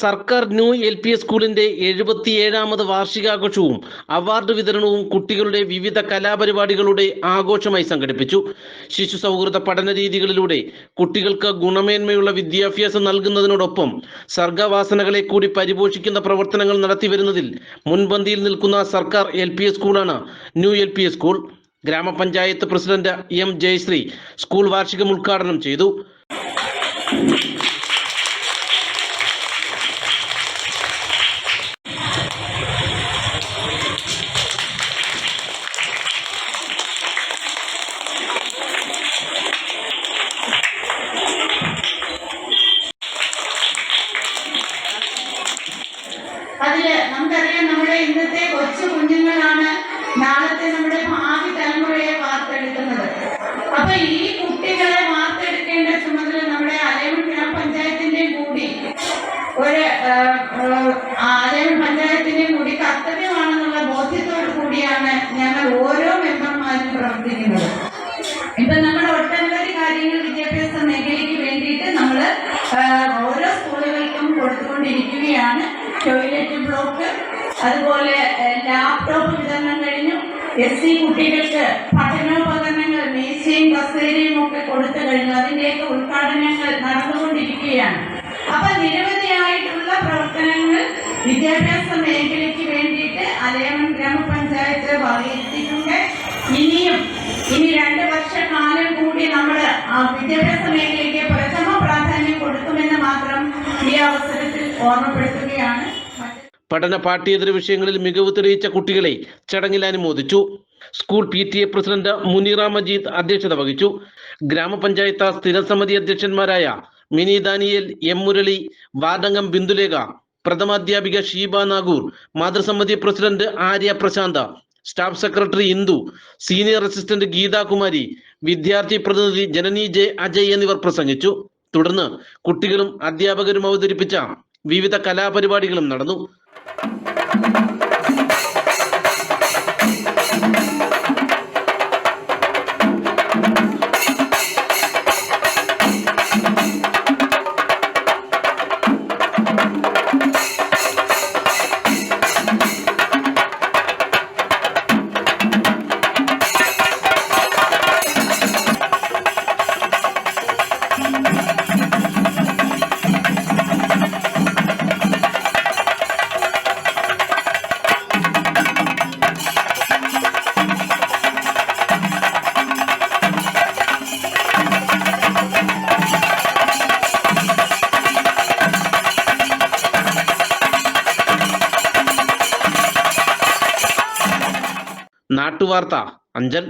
സർക്കാർ new L P സ്കൂളിന്റെ എഴുപത്തിയേഴാമത് വാർഷികാഘോഷവും award വിതരണവും കുട്ടികളുടെ വിവിധ കലാപരിപാടികളുടെ ആഘോഷമായി സംഘടിപ്പിച്ചു. ശിശു സൗഹൃദ പഠന രീതികളിലൂടെ കുട്ടികൾക്ക് ഗുണമേന്മയുള്ള വിദ്യാഭ്യാസം നൽകുന്നതിനോടൊപ്പം സർഗവാസനകളെ കൂടി പരിപോഷിക്കുന്ന പ്രവർത്തനങ്ങൾ നടത്തിവരുന്നതിൽ മുൻപന്തിയിൽ നിൽക്കുന്ന സർക്കാർ എൽ സ്കൂളാണ് ന്യൂ എൽ സ്കൂൾ. ഗ്രാമപഞ്ചായത്ത് പ്രസിഡന്റ് എം ജയശ്രീ സ്കൂൾ വാർഷികം ഉദ്ഘാടനം ചെയ്തു. അതിൽ നമുക്കറിയാം നമ്മുടെ ഇന്നത്തെ കൊച്ചു കുഞ്ഞുങ്ങളാണ് നാളത്തെ നമ്മുടെ ഭാവി തലമുറയെ വാർത്തെടുക്കുന്നത്. അപ്പൊ ഈ കുട്ടികളെ വാർത്തെടുക്കേണ്ട ചുമതല നമ്മുടെ അലേമൺ ഗ്രാമപഞ്ചായത്തിന്റെ കൂടി ഒരു അലേമൺ പഞ്ചായത്തിന്റെ കൂടി കർത്തവ്യമാണെന്നുള്ള ബോധ്യത്തോടു കൂടിയാണ് ഞങ്ങൾ ഓരോ മെമ്പർമാരും പ്രവർത്തിക്കുന്നത്. ഇപ്പൊ നമ്മൾ ഒട്ടനവധി കാര്യങ്ങൾ വിദ്യാഭ്യാസ മേഖലയ്ക്ക് വേണ്ടിയിട്ട് നമ്മൾ ഓരോ സ്കൂളുകൾക്കും കൊടുത്തുകൊണ്ടിരിക്കുകയാണ്. ടോയ്ലറ്റ് ബ്ലോക്ക് അതുപോലെ ലാപ്ടോപ്പ് വിതരണം കഴിഞ്ഞു. എസ് സി കുട്ടികൾക്ക് പഠനോപകരണങ്ങൾ മേശയും കസേരയും ഒക്കെ കൊടുത്തു കഴിഞ്ഞു. അതിന്റെയൊക്കെ ഉദ്ഘാടനങ്ങൾ നടന്നുകൊണ്ടിരിക്കുകയാണ്. അപ്പൊ നിരവധിയായിട്ടുള്ള പ്രവർത്തനങ്ങൾ വിദ്യാഭ്യാസ മേഖലയ്ക്ക് വേണ്ടിയിട്ട് അലയമൺ ഗ്രാമപഞ്ചായത്ത് വകയിരുത്തിയിട്ടുണ്ട് ഇനിയും ഇനി രണ്ട് വർഷക്കാലം കൂടി നമ്മൾ വിദ്യാഭ്യാസ മേഖലയ്ക്ക് പ്രഥമ പ്രാധാന്യം കൊടുക്കുമെന്ന് മാത്രം ഈ അവസരത്തിൽ ഓർമ്മപ്പെടുത്തുകയാണ്. പഠന പാഠ്യേതര വിഷയങ്ങളിൽ മികവ് തെളിയിച്ച കുട്ടികളെ ചടങ്ങിൽ അനുമോദിച്ചു. School P T A president Muneera Majeed അധ്യക്ഷത വഹിച്ചു. ഗ്രാമപഞ്ചായത്ത് സ്ഥിരസമിതി അധ്യക്ഷന്മാരായ മിനി ദാനിയേൽ എം മുരളി വാദംഗം ബിന്ദുലേഖ പ്രഥമാധ്യാപിക Sheeba Nagoor മാതൃസമിതി president Arya Prashanth staff secretary Indu senior assistant Geethakumari വിദ്യാർത്ഥി പ്രതിനിധി ജനനി ജെ അജയ് എന്നിവർ പ്രസംഗിച്ചു. തുടർന്ന് കുട്ടികളും അധ്യാപകരും അവതരിപ്പിച്ച വിവിധ കലാപരിപാടികളും നടന്നു. Thank you. നാട്ടുവാർത്ത അഞ്ചൽ